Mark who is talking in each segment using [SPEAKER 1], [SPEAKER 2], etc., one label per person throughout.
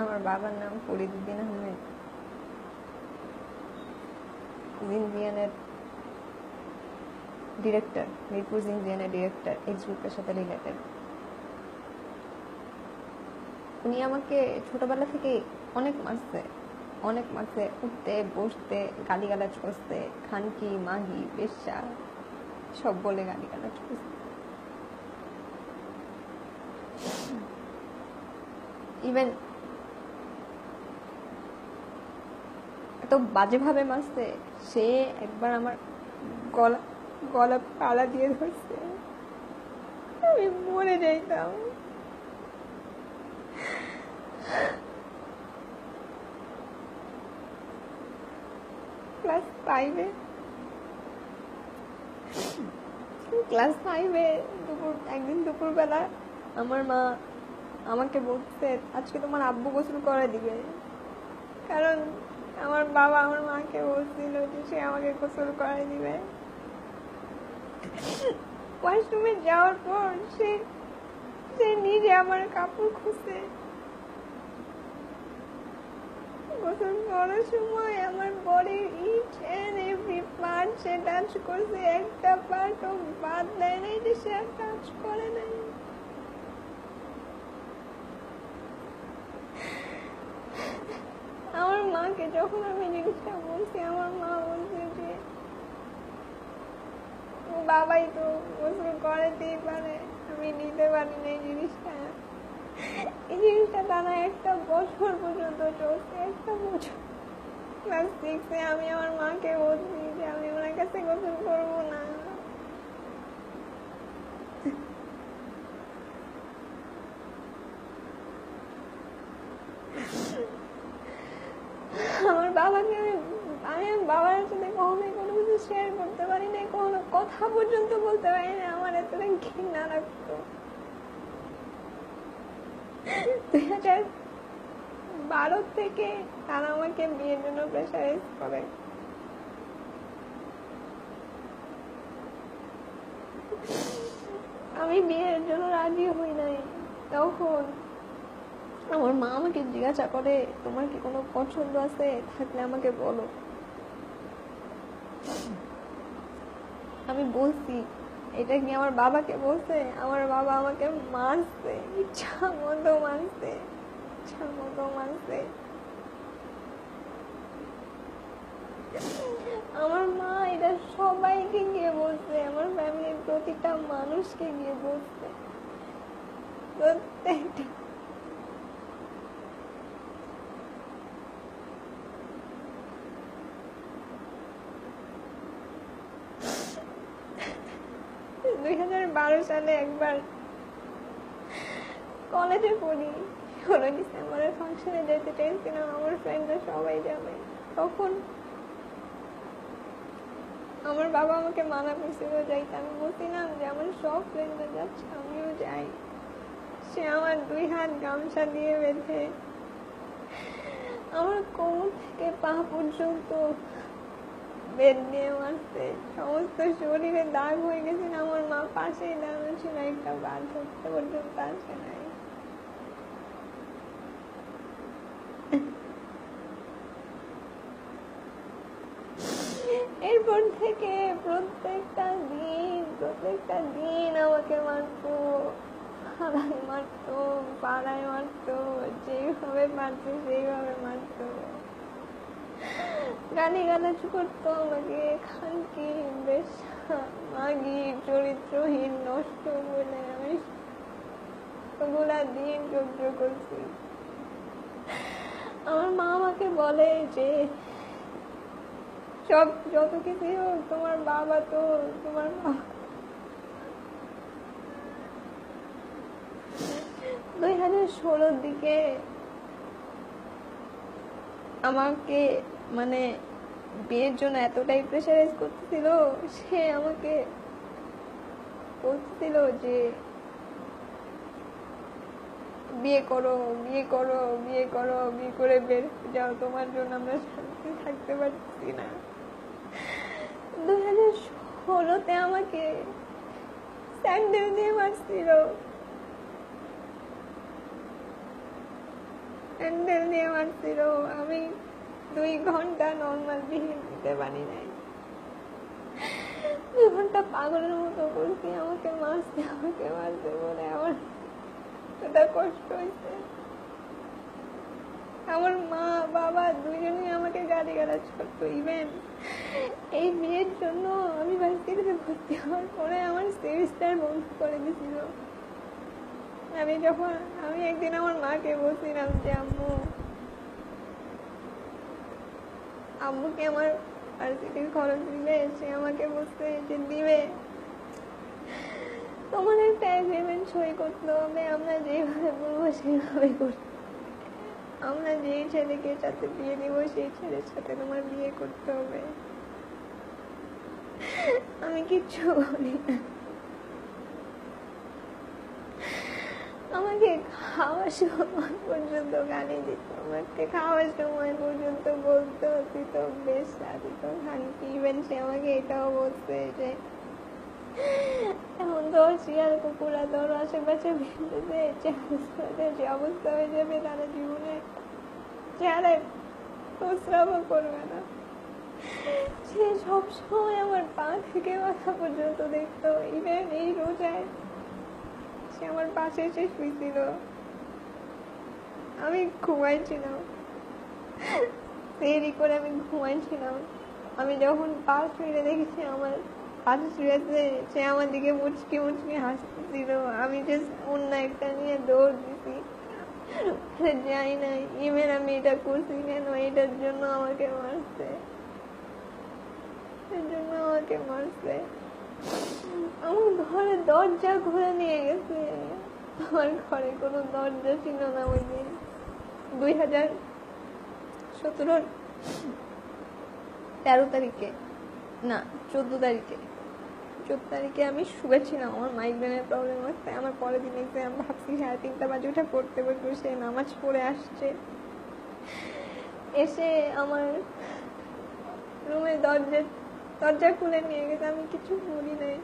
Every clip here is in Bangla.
[SPEAKER 1] আমার বাবার নাম ফরিদুদ্দিন আহমেদ। জিনজিয়ানের ডিরেক্টর মিরপুর জিনজিয়ানের ডিরেক্টর এক্স গ্রুপের সাথে রিলেটেড উনি আমাকে ছোটবেলা থেকে অনেক মারছে অনেক মারছে, উঠতে, বসতে, গালিগালাজ করছে, খানকি, মাগি বেশ্যা সব বলে গালিগালাজ করছে। ইভেন বাজেভাবে মারছে, সে একবার আমার গলা গলা পালা দিয়ে ধরছে। আমি মরে যাইতাম। ক্লাস ফাইভে ক্লাস ফাইভে দুপুর, একদিন দুপুরবেলা আমার মা আমাকে বলছে, আজকে তোমার আব্বু গোসল করে দিবে। কারণ আমার বাবা আমার মাকে বলছিল যে সে আমাকে গোসল করে দিবে। ওয়াশরুমে যাওয়ার পর সে সে নিজে আমার কাপড় খুঁজে গোসল করার সময় আমার বডির ইচ এন্ড এভরি পার্ট সে টাচ করছে, একটা পার্টও বাদ দেয় নাই যে সে আর টাচ করে নাই আমার মাকে যখন আমি জিনিসটা বলছি, আমার মা বলছে যে, বাবাই তো গোসল করাতেই পারে, আমি নিতে পারি না এই জিনিসটা। এই জিনিসটা তারা একটা বছর পর্যন্ত চলছে, একটা বছর। ক্লাস সিক্সে আমি আমার মাকে বলছি যে, আমি ওনার কাছে গোসল করব না। আমার বাবাকে, আমি আমি আমার বাবার সাথে কখনোই কোনো কিছু শেয়ার করতে পারি না কোনো কথা পর্যন্ত বলতে পারি না আমার এতটা ঘৃণা হাজার বারো থেকে তারা আমাকে বিয়ের জন্য প্রেশারাইজ করে। আমি বিয়ের জন্য রাজি হই নাই, তখন আমার মা আমাকে জিজ্ঞাসা করে, তোমার কি কোনো পছন্দ আছে? থাকলে আমাকে বলো। আমি বলছি, এটা কি আমার বাবাকে বলছে? আমার বাবা আমাকে মারছে। ইচ্ছা মতো মারছে। ইচ্ছা মতো মারছে। আমার মা এটা সবাইকে গিয়ে বলছে, আমার ফ্যামিলির প্রতিটা মানুষকে গিয়ে বলছে। প্রত্যেকটা দুই হাজার বারো সালে একবার কলেজে পড়ি। ষোলো ডিসেম্বরের ফাংশনে যেতে চাইছিলাম আমার ফ্রেন্ডরা সবাই যাবে তখন আমার বাবা আমাকে মানা করছিল যাইতে আমি বলছিলাম যে, আমার সব ফ্রেন্ডরা যাচ্ছে, আমিও যাই। সে আমার দুই হাত গামছা দিয়ে বেঁধে আমার কোমর থেকে পা পর্যন্ত বেদ দিয়ে মারছে সমস্ত শরীরে দাগ হয়ে গেছিল আমার মা পাশেই দাঁড়ানো ছিল একটা বার ধরতে পর্যন্ত আসে নাই এরপর থেকে প্রত্যেকটা দিন প্রত্যেকটা দিন আমাকে মারতো হালাই মারতো, পাড়ায় মারতো, যেভাবে মারতো সেইভাবে মারতো। গালি গালাজ করতো আমাকে খানকি, বেশ, মাগি, চরিত্রহীন, নষ্ট বলে আমি দিন সহ্য করছি। আমার মা আমাকে বলে যে, সব, যত কিছু হোক, তোমার বাবা তো, তোমার বাবা দুই হাজার ষোলোর দিকে আমাকে মানে বিয়ের জন্য এতটাই প্রেশারাইজ করতেছিল, সে আমাকে বলতেছিল যে, বিয়ে করো বিয়ে করো বিয়ে করো, বিয়ে করে বের যাও, তোমার জন্য আমরা শান্তি থাকতে পারছি না। দুই হাজার ষোলোতে আমাকে স্যান্ডেল দিয়ে মারছিল। স্যান্ডেল দিয়ে মারছিল। আমি দুই ঘণ্টা নর্মাল বিহেভ দিতে পারি নাই। দুই ঘণ্টা পাগলের মতো করছি, আমাকে মারছে আমাকে মারছে বলে আমার এটা কষ্ট হয়েছে। আমার মা, বাবা দুজনেই আমাকে গালি গালাজ করতো ইভেন এই বিয়ের জন্য আমি ভার্সিটিতে ভর্তি হওয়ার পরে আমার সেমিস্টার বন্ধ করে দিয়েছিল। আমি যখন, আমি একদিন আমার মাকে বলছিলাম যে, আম্মু আম্মুকে আমার ভার্সিটির খরচ দিলে সে আমাকে বলছে যে দিবে। তোমার একটা এগ্রিমেন্ট সই করতে হবে, আমরা যেভাবে বলব সেভাবে করতে আমরা যেই ছেলেকে সাথে বিয়ে দিব, সেই ছেলের সাথে তোমার বিয়ে করতে হবে। আমি কিচ্ছু বলি না। আমাকে খাওয়ার সময় পর্যন্ত গালি দিত। আমাকে খাওয়ার সময় পর্যন্ত বলতো তুই তো বেশ তুই তো খানকি ইভেন সে আমাকে এটাও বলছে যে এখন তো শিয়াল কুকুরা তোর আশেপাশে ভেঙেছে যে অবস্থা হয়ে যাবে তারা জীবনে চেহারায় প্রস্রাবও করবে না। সে সবসময় আমার পা থেকে মাথা পর্যন্ত দেখতো। ইভেন এই রোজায় সে আমার পাশে এসে শুয়েছিল আমি ঘুমাইছিলাম। দেরি করে আমি ঘুমাইছিলাম। আমি যখন পাশ ফিরে দেখেছি, আমার পাশে শুয়েছে সে আমার দিকে মুচকি মুচকি হাসতেছিল। আমি জাস্ট অন্য একটা নিয়ে দৌড় দিছি। যাই না ইমেল আমি এটা করছি কেন? এটার জন্য আমাকে মারছে। এর জন্য আমাকে মারছে। আমার ঘরে দরজা ঘুরে নিয়ে গেছে। আমার ঘরে কোনো দরজা ছিল না ওই দিন দুই হাজার সতেরোর তেরো তারিখে। না, চোদ্দ তারিখে। চোদ্দ তারিখে আমি শুয়েছিলাম আমার মাইগ্রেনের প্রবলেম হচ্ছে। আমার পরের দিন এক্সাম ভাবছি সাড়ে তিনটা বাজে ওটা পড়তে বসবো, সে নামাজ পড়ে আসছে। এসে আমার রুমে দরজা দরজা খুলে নিয়ে গেছে, আমি কিছু বলি নাই।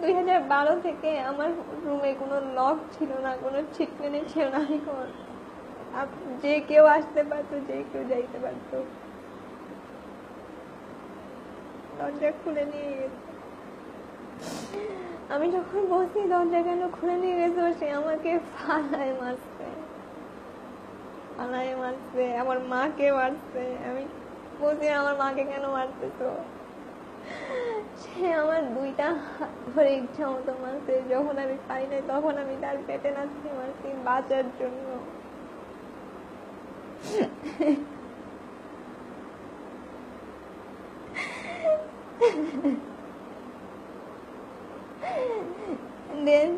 [SPEAKER 1] দুই হাজার বারো থেকে আমার রুমে কোনো লক ছিল না, কোনো ছিটকেনে ছিল না যে কেউ আসতে পারতো, যে কেউ যাইতে পারতো। দরজা খুলে নিয়ে গেছে। আমি যখন বসি দরজা কেন খুলে নিয়ে গেছে? সে আমাকে ফালায় মারছে। ফালায় মারছে, আমার মাকে মারছে। আমি বলছি আমার মাকে কেন মারতেছো? সে আমার দুইটা হাত ধরে ইচ্ছা মতো মারছে। যখন আমি পাই নাই, তখন আমি তার পেটে মারছি বাঁচার জন্য। দেন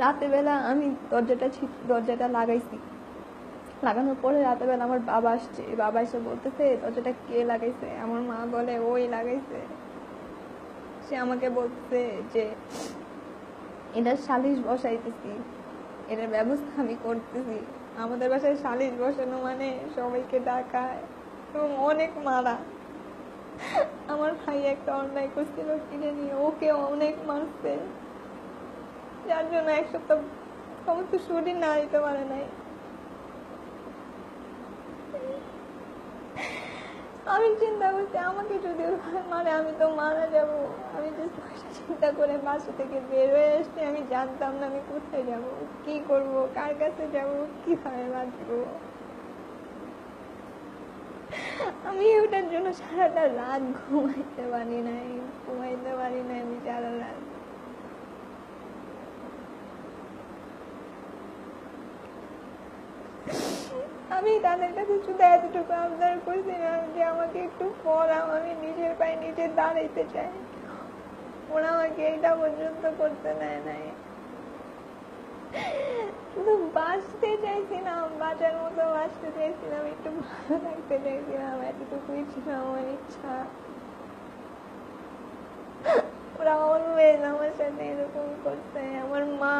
[SPEAKER 1] রাতের বেলা আমি দরজাটা দরজাটা লাগাইছি। লাগানোর পরে রাতের বেলা আমার বাবা আসছে। বাবা এসে বলতেছে, দরজাটা কে লাগাইছে? আমার মা বলে, ওই লাগাইছে। সে আমাকে বলছে যে, এটা সালিশ বসাইতেছি। এটার ব্যবস্থা আমি করতেছি। আমাদের বাসায় সালিশ বসানো মানে সবাইকে ডাকায় এবং অনেক মারা। আমার ভাই একটা অন্যায় করছিল, কিনে নিয়ে ওকে অনেক মারছে। যার জন্য এক সপ্তাহ, সমস্ত শরীর না দিতে পারে নাই। আমি চিন্তা করছি, আমাকে যদি মানে আমি তো মারা যাব। আমি চিন্তা করে বাসা থেকে বের হয়ে আসছি, আমি জানতাম না আমি কোথায় যাব, কি করব, কার কাছে যাব, কীভাবে বাঁচব। আমি ওটার জন্য সারাটা রাত ঘুমাইতে পারি নাই, ঘুমাইতে পারি নাই, আমি সারা রাত আমি তাদের কাছে শুধু এতটুকু আবদার করছিলাম যে আমাকে একটু পড়াও আমি নিজের পায়ে নিজে দাঁড়াইতে চাই। ওরা আমাকে এটা পর্যন্ত করতে দেয় নাই। শুধু বাঁচতে চাইছিলাম, বাঁচার মতো বাঁচতে চাইছিলাম, একটু ভালো থাকতে চাইছিলাম, এতটুকুই ছিল আমার ইচ্ছা। ওরা অলওয়েজ আমার সাথে এরকম করছে। আমার মা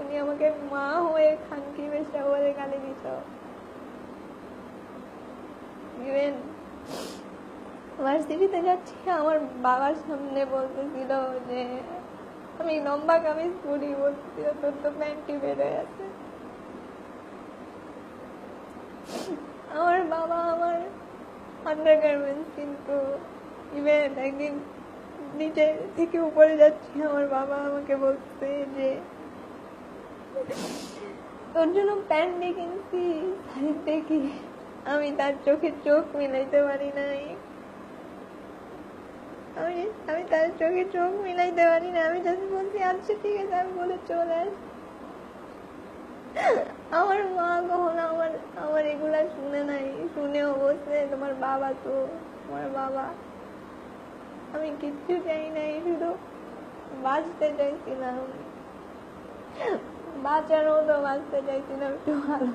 [SPEAKER 1] উনি আমাকে মা হয়ে খানকি বেশা বলে গালি দিত ইভেন ভার্সিটিতে যাচ্ছি, আমার বাবার সামনে বলতেছিল যে, আমি লম্বা কামিজ পরি বলছি তোর তো প্যান্টি বেরোয় আছে আমার বাবা আমার আন্ডার গার্মেন্টস কিন্তু ইভেন একদিন নিচে থেকে উপরে যাচ্ছি, আমার বাবা আমাকে বলছে যে, তোর জন্য প্যান্ট নিয়ে কিনছি দেখি। আমি তার চোখে চোখ মিলাইতে পারি নাই। আমি আমি তার চোখে চোখ মিলাইতে পারি না আমি বলছি আচ্ছা ঠিক আছে, আমি বলে চলে আস। আমার মা আমার আমার এগুলা শুনে নাই। শুনেও বলছে তোমার বাবা তো, তোমার বাবা। আমি কিচ্ছু চাই নাই, শুধু বাঁচতে চাইছিলাম। বাঁচার মতো বাঁচতে চাইছিলাম একটু ভালো।